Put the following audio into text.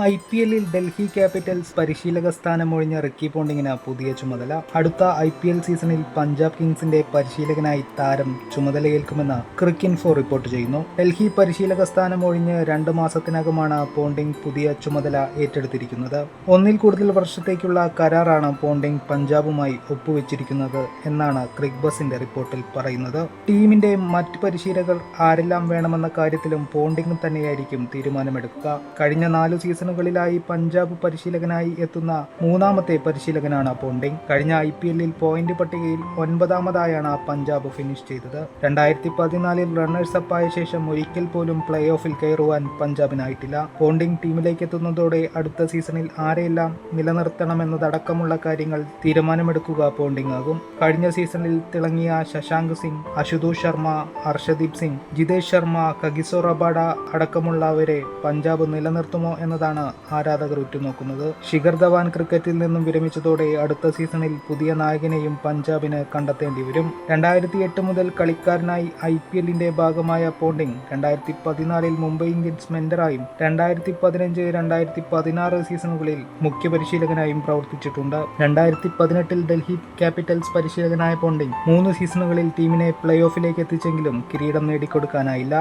I P എല്ലിൽ Delhi Capitals പരിശീലക സ്ഥാനം ഒഴിഞ്ഞ റിക്കി പോണ്ടിങ്ങിന് പുതിയ ചുമതല. അടുത്ത ഐ പി എൽ സീസണിൽ പഞ്ചാബ് കിങ്സിന്റെ പരിശീലകനായി താരം ചുമതലയേൽക്കുമെന്ന് ക്രിക്കിൻ ഫോർ റിപ്പോർട്ട് ചെയ്യുന്നു. ഡൽഹി പരിശീലക സ്ഥാനം ഒഴിഞ്ഞ് രണ്ട് മാസത്തിനകമാണ് പോണ്ടിങ് പുതിയ ചുമതല ഏറ്റെടുത്തിരിക്കുന്നത്. ഒന്നിൽ കൂടുതൽ വർഷത്തേക്കുള്ള കരാറാണ് പോണ്ടിങ് പഞ്ചാബുമായി ഒപ്പുവെച്ചിരിക്കുന്നത് എന്നാണ് ക്രിക് ബസിന്റെ റിപ്പോർട്ടിൽ പറയുന്നത്. ടീമിന്റെ മറ്റ് പരിശീലകർ ആരെല്ലാം വേണമെന്ന കാര്യത്തിലും പോണ്ടിങ് തന്നെയായിരിക്കും തീരുമാനമെടുക്കുക. കഴിഞ്ഞ നാലു സീസണുകളിലായി പഞ്ചാബ് പരിശീലകനായി എത്തുന്ന മൂന്നാമത്തെ പരിശീലകനാണ് പോണ്ടിങ്. കഴിഞ്ഞ ഐ പി എല്ലിൽ പോയിന്റ് പട്ടികയിൽ ഒൻപതാമതായാണ് പഞ്ചാബ് ഫിനിഷ് ചെയ്തത്. രണ്ടായിരത്തി പതിനാലിൽ റണ്ണേഴ്സ് അപ്പായ ശേഷം ഒരിക്കൽ പോലും പ്ലേ ഓഫിൽ കയറുവാൻ പഞ്ചാബിനായിട്ടില്ല. പോണ്ടിങ് ടീമിലേക്ക് എത്തുന്നതോടെ അടുത്ത സീസണിൽ ആരെയെല്ലാം നിലനിർത്തണമെന്നതടക്കമുള്ള കാര്യങ്ങൾ തീരുമാനമെടുക്കുക പോണ്ടിങ് ആകും. കഴിഞ്ഞ സീസണിൽ തിളങ്ങിയ ശശാങ്ക് സിംഗ് അശുതോഷ് ശർമ്മ ഹർഷദീപ് സിംഗ് ജിതേഷ് ശർമ്മ കഗിസോ റബാഡ അടക്കമുള്ളവരെ പഞ്ചാബ് നിലനിർത്തുമോ എന്നതാണ് ആരാധകർ ഉറ്റുനോക്കുന്നത്. ശിഖർ ധവാൻ ക്രിക്കറ്റിൽ നിന്നും വിരമിച്ചതോടെ അടുത്ത സീസണിൽ പുതിയ നായകനെയും പഞ്ചാബിന് കണ്ടെത്തേണ്ടി വരും. രണ്ടായിരത്തി എട്ട് മുതൽ കളിക്കാരനായി ഐ പി എല്ലിന്റെ ഭാഗമായ പോണ്ടിംഗ് രണ്ടായിരത്തി പതിനാലിൽ മുംബൈ ഇന്ത്യൻസ് മെന്ററായും രണ്ടായിരത്തി പതിനഞ്ച് രണ്ടായിരത്തി പതിനാറ് സീസണുകളിൽ മുഖ്യ പരിശീലകനായും പ്രവർത്തിച്ചിട്ടുണ്ട്. രണ്ടായിരത്തി പതിനെട്ടിൽ ഡൽഹി ക്യാപിറ്റൽസ് പരിശീലകനായ പോണ്ടിംഗ് മൂന്ന് സീസണുകളിൽ ടീമിനെ പ്ലേ ഓഫിലേക്ക് എത്തിച്ചെങ്കിലും കിരീടം നേടിക്കൊടുക്കാനായില്ല.